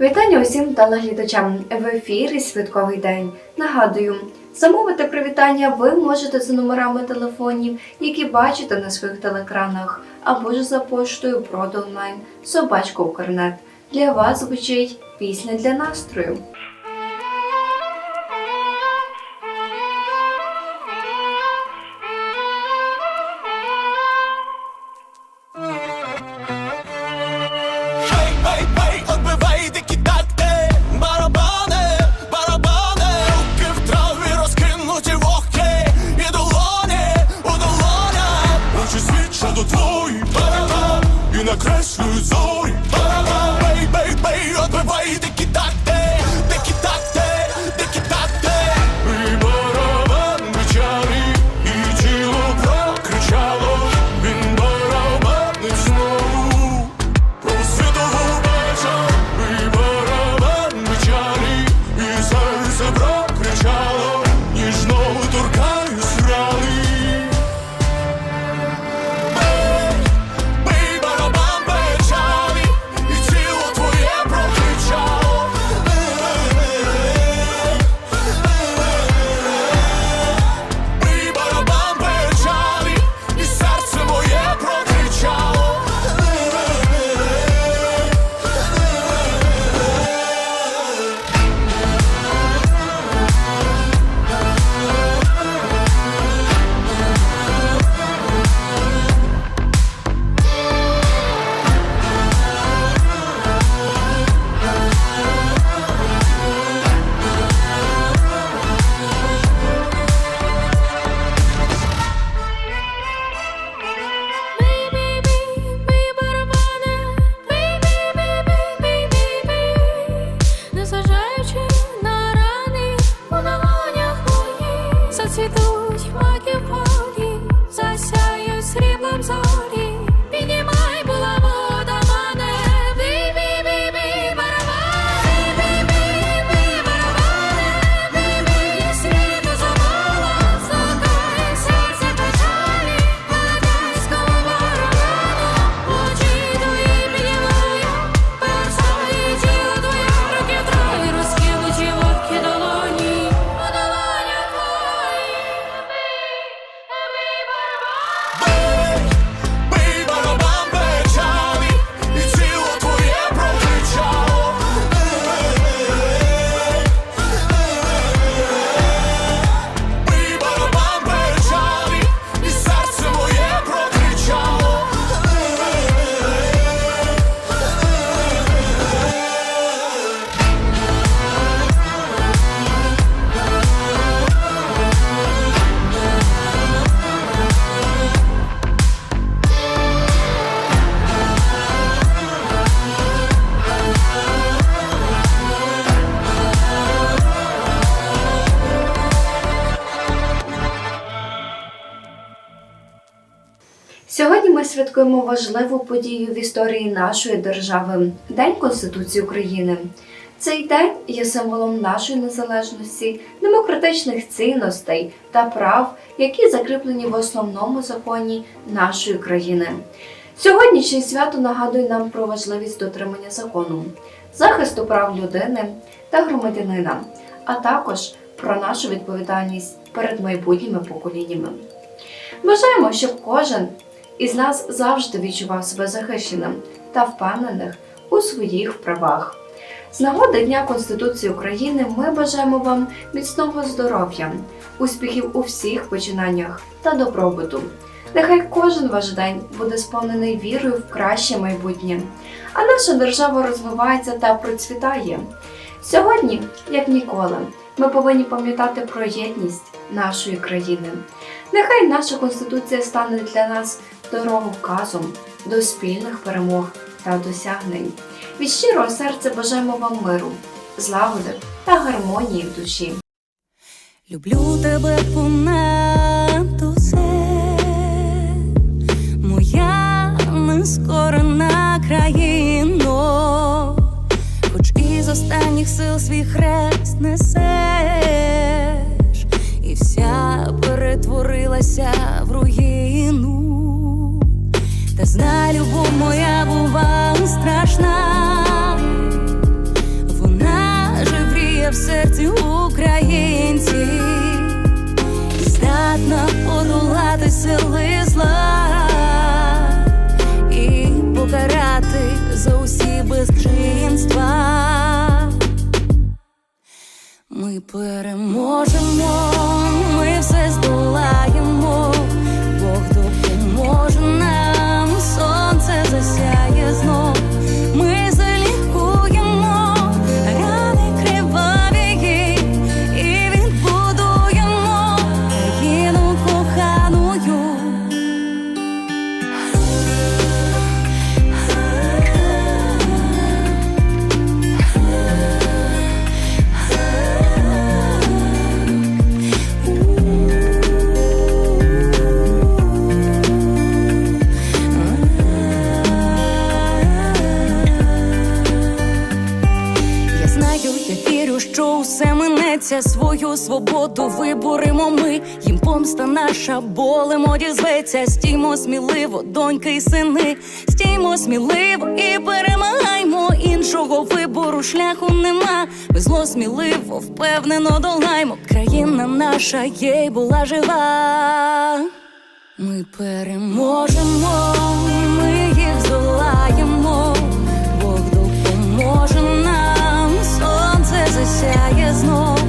Вітання усім телеглядачам в ефірі Святковий день. Нагадую, замовити привітання ви можете за номерами телефонів, які бачите на своїх телекранах, або ж за поштою продонлайн Собачка Укрнет. Для вас звучить пісня для настрою. Святкуємо важливу подію в історії нашої держави День Конституції України. Цей день є символом нашої незалежності, демократичних цінностей та прав, які закріплені в основному законі нашої країни. Сьогоднішнє свято нагадує нам про важливість дотримання закону, захисту прав людини та громадянина, а також про нашу відповідальність перед майбутніми поколіннями. Бажаємо, щоб кожен із нас завжди відчував себе захищеним та впевнених у своїх правах. З нагоди Дня Конституції України ми бажаємо вам міцного здоров'я, успіхів у всіх починаннях та добробуту. Нехай кожен ваш день буде сповнений вірою в краще майбутнє, а наша держава розвивається та процвітає. Сьогодні, як ніколи, ми повинні пам'ятати про єдність нашої країни. Нехай наша конституція стане для нас дороговказом до спільних перемог та досягнень. Від щирого серця бажаємо вам миру, злагоди та гармонії в душі. Люблю тебе понад свою свободу виборемо ми. Їм помста наша болем одізветься. Стіймо сміливо, доньки й сини. Стіймо сміливо і перемагаймо. Іншого вибору шляху нема. Ми зло сміливо, впевнено долаймо. Країна наша є й була жива. Ми переможемо, ми їх здолаємо, Бог допоможе нам, сонце засяє знов.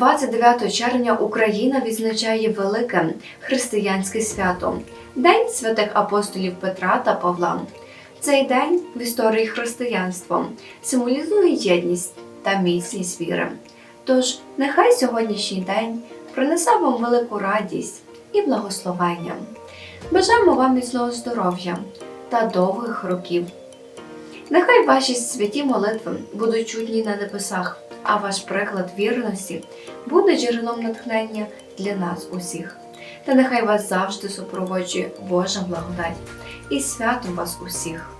29 червня, Україна відзначає велике християнське свято День святих апостолів Петра та Павла. Цей день в історії християнства символізує єдність та міцність віри. Тож, нехай сьогоднішній день принесе вам велику радість і благословення. Бажаємо вам міцного здоров'я та довгих років. Нехай ваші святі молитви будуть чутні на небесах, а ваш приклад вірності буде джерелом натхнення для нас усіх. Та нехай вас завжди супроводжує Божа благодать і святом вас усіх.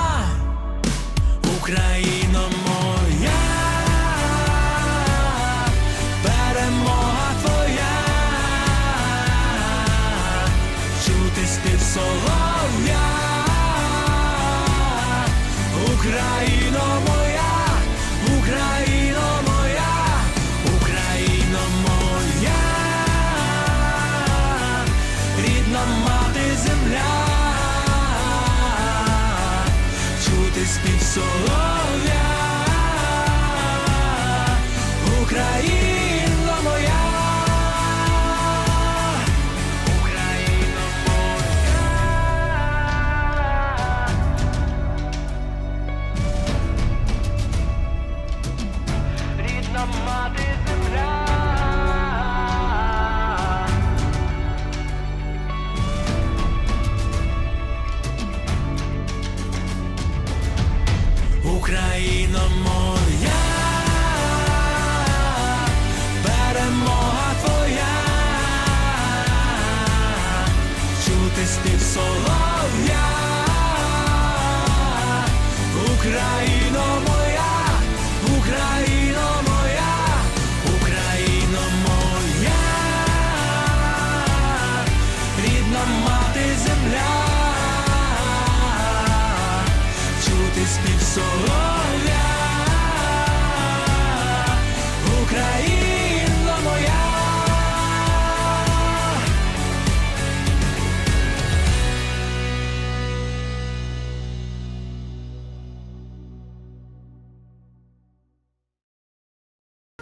Україна So oh. Україно моя, перемога твоя, чути спів солов'я, Україна.